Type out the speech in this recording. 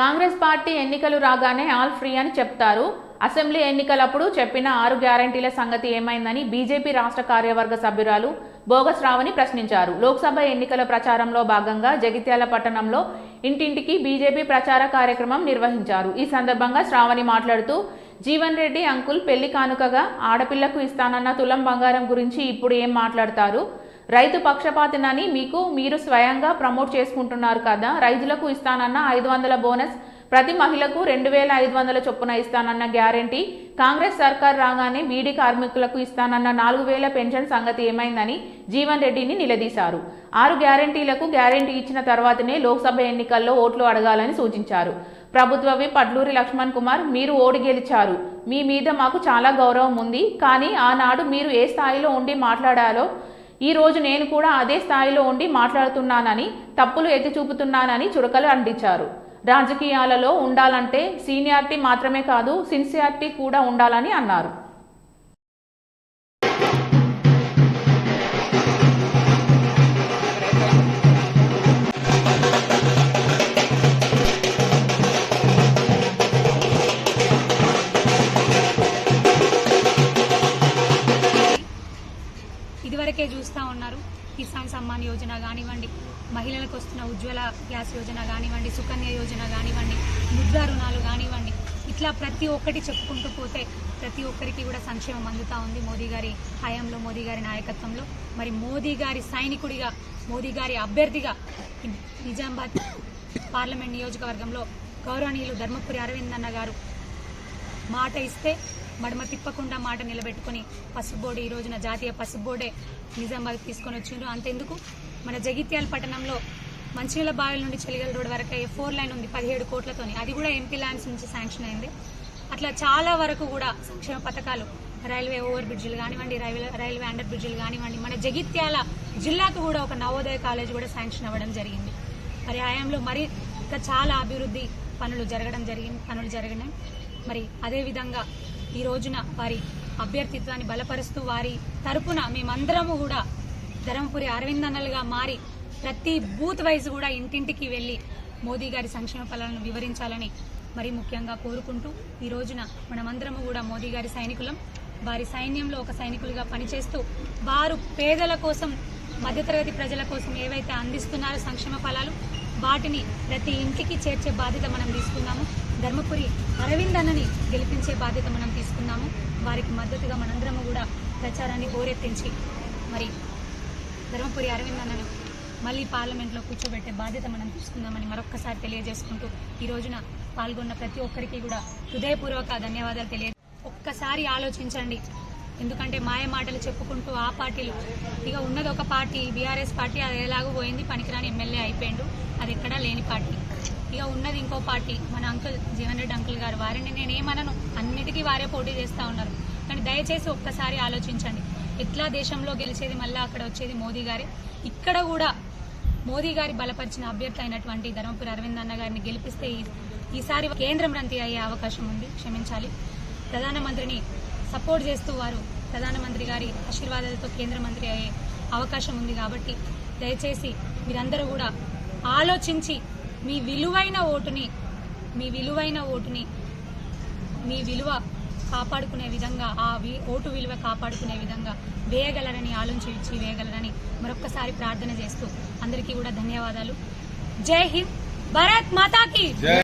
Congress party ఎన్నికలు రాగానే all free అని చెప్తారు. అసెంబ్లీ ఎన్నికలప్పుడు చెప్పిన ఆరు గ్యారంటీల సంగతి ఏమైందని బీజేపీ రాష్ట్ర కార్యవర్గ సభ్యురాలు బోగస్ రావని ప్రశ్నించారు. లోక్సభ ఎన్నికల ప్రచారంలో భాగంగా జగిత్యాల పట్టణంలో ఇంటింటికి బీజేపీ ప్రచార కార్యక్రమం నిర్వహించారు. ఈ సందర్భంగా శ్రావణి మాట్లాడుతూ జీవన్ రెడ్డి అంకుల్ పెళ్ళి కానుకగా ఆడపిల్లకు ఇస్తానన్న తులం బంగారం గురించి ఇప్పుడు ఏం మాట్లాడతారు? రైతు పక్షపాతినని మీకు మీరు స్వయంగా ప్రమోట్ చేసుకుంటున్నారు కదా. రైతులకు ఇస్తానన్న ఐదు వందల బోనస్ ప్రతి మహిళకు రెండు వేల ఐదు వందల చొప్పున ఇస్తానన్న గ్యారంటీ కాంగ్రెస్ సర్కార్ రాగానే బీడీ కార్మికులకు ఇస్తానన్న నాలుగు వేల పెన్షన్ సంగతి ఏమైందని జీవన్ రెడ్డిని నిలదీశారు. ఆరు గ్యారంటీలకు గ్యారంటీ ఇచ్చిన తర్వాతనే లోక్సభ ఎన్నికల్లో ఓట్లు అడగాలని సూచించారు. ప్రభుత్వ విప్ అడ్లూరి లక్ష్మణ్ కుమార్ మీరు ఓడి గెలిచారు. మీ మీద మాకు చాలా గౌరవం ఉంది. కానీ ఆనాడు మీరు ఏ స్థాయిలో ఉండి మాట్లాడాలో ఈ రోజు నేను కూడా అదే స్థాయిలో ఉండి మాట్లాడుతున్నానని తప్పులు ఎత్తి చూపుతున్నానని చురకలు అంటించారు. రాజకీయాలలో ఉండాలంటే సీనియారిటీ మాత్రమే కాదు సిన్సియారిటీ కూడా ఉండాలని అన్నారు. ఇదివరకే చూస్తూ ఉన్నారు. కిసాన్ సమ్మాన్ యోజన కానివ్వండి మహిళలకు వస్తున్న ఉజ్వల గ్యాస్ యోజన కానివ్వండి సుకన్య యోజన కానివ్వండి ముద్రా రుణాలు కానివ్వండి ఇట్లా ప్రతి ఒక్కటి చెప్పుకుంటూ పోతే ప్రతి ఒక్కరికి కూడా సంక్షేమం అందుతా ఉంది మోదీ గారి హయాంలో మోదీ గారి నాయకత్వంలో. మరి మోదీ గారి సైనికుడిగా మోదీ గారి అభ్యర్థిగా నిజామాబాద్ పార్లమెంట్ నియోజకవర్గంలో గౌరవనీయులు ధర్మపురి అరవింద్ అన్న గారు మాట ఇస్తే మడమ తిప్పకుండా మాట నిలబెట్టుకుని పసుపు బోర్డు ఈ రోజున జాతీయ పసుపు బోర్డే నిజామాబాద్ తీసుకొని వచ్చిండ్రు. అంతెందుకు? మన జగిత్యాల పట్టణంలో మంచినీళ్ళ బావిల నుండి చెలిగల రోడ్ వరకు ఫోర్ లైన్ ఉంది పదిహేడు కోట్లతోని. అది కూడా ఎంపీ ల్యాండ్స్ నుంచి శాంక్షన్ అయింది. అట్లా చాలా వరకు కూడా సంక్షేమ పథకాలు రైల్వే ఓవర్ బ్రిడ్జిలు కానివ్వండి రైల్వే రైల్వే అండర్ బ్రిడ్జిలు కానివ్వండి మన జగిత్యాల జిల్లాకు కూడా ఒక నవోదయ కాలేజ్ కూడా శాంక్షన్ అవ్వడం జరిగింది. మరి హయాంలో మరి ఇంకా చాలా అభివృద్ధి పనులు జరగడం జరిగింది పనులు జరిగినాయి. మరి అదేవిధంగా ఈ రోజున వారి అభ్యర్థిత్వాన్ని బలపరుస్తూ వారి తరపున మేమందరము కూడా ధర్మపురి అరవింద్ అన్నలుగా మారి ప్రతి బూత్ వైజ్ కూడా ఇంటింటికి వెళ్ళి మోదీ గారి సంక్షేమ ఫలాలను వివరించాలని మరి ముఖ్యంగా కోరుకుంటూ ఈ రోజున మనమందరము కూడా మోదీ గారి సైనికులం. వారి సైన్యంలో ఒక సైనికులుగా పనిచేస్తూ వారు పేదల కోసం మధ్యతరగతి ప్రజల కోసం ఏవైతే అందిస్తున్నారో సంక్షేమ ఫలాలు వాటిని ప్రతి ఇంటికి చేర్చే బాధ్యత మనం తీసుకున్నాం. ధర్మపురి అరవింద్ అన్నని గెలిపించే బాధ్యత మనం తీసుకున్నాము. వారికి మద్దతుగా మనందరము కూడా ప్రచారాన్ని హోరెత్తించి మరి ధర్మపురి అరవింద్ అన్నను మళ్ళీ పార్లమెంట్లో కూర్చోబెట్టే బాధ్యత మనం తీసుకుందామని మరొక్కసారి తెలియజేసుకుంటూ ఈ రోజున పాల్గొన్న ప్రతి ఒక్కరికి కూడా హృదయపూర్వక ధన్యవాదాలు తెలియ ఒక్కసారి ఆలోచించండి. ఎందుకంటే మాయ మాటలు చెప్పుకుంటూ ఆ పార్టీలు ఇక ఉన్నది ఒక పార్టీ బీఆర్ఎస్ పార్టీ అది ఎలాగో పోయింది పనికిరాని ఎమ్మెల్యే అయిపోయిండు. అది ఎక్కడా లేని పార్టీ. ఇక ఉన్నది ఇంకో పార్టీ మన అంకుల్ జీవన్ రెడ్డి అంకుల్ గారు. వారిని నేనేమనను. అన్నిటికీ వారే పోటీ చేస్తూ ఉన్నారు. కానీ దయచేసి ఒక్కసారి ఆలోచించండి. ఎట్లా దేశంలో గెలిచేది మళ్ళీ అక్కడ వచ్చేది మోదీ గారే. ఇక్కడ కూడా మోదీ గారి బలపరిచిన అభ్యర్థి అయినటువంటి ధర్మపురి అరవింద్ అన్న గారిని గెలిపిస్తే ఈసారి కేంద్రం రంతి అయ్యే అవకాశం ఉంది. క్షమించాలి. ప్రధానమంత్రిని సపోర్ట్ చేస్తూ వారు ప్రధానమంత్రి గారి ఆశీర్వాదాలతో కేంద్ర మంత్రి అయ్యే అవకాశం ఉంది కాబట్టి దయచేసి మీరందరూ కూడా ఆలోచించి మీ విలువైన ఓటుని మీ విలువైన ఓటుని మీ విలువ కాపాడుకునే విధంగా ఆ వి- ఓటు విలువ కాపాడుకునే విధంగా వేయగలరని ఆలోచించి వేయగలరని మరొక్కసారి ప్రార్థన చేస్తూ అందరికీ కూడా ధన్యవాదాలు. జై హింద్ భారత్ మాతాకి!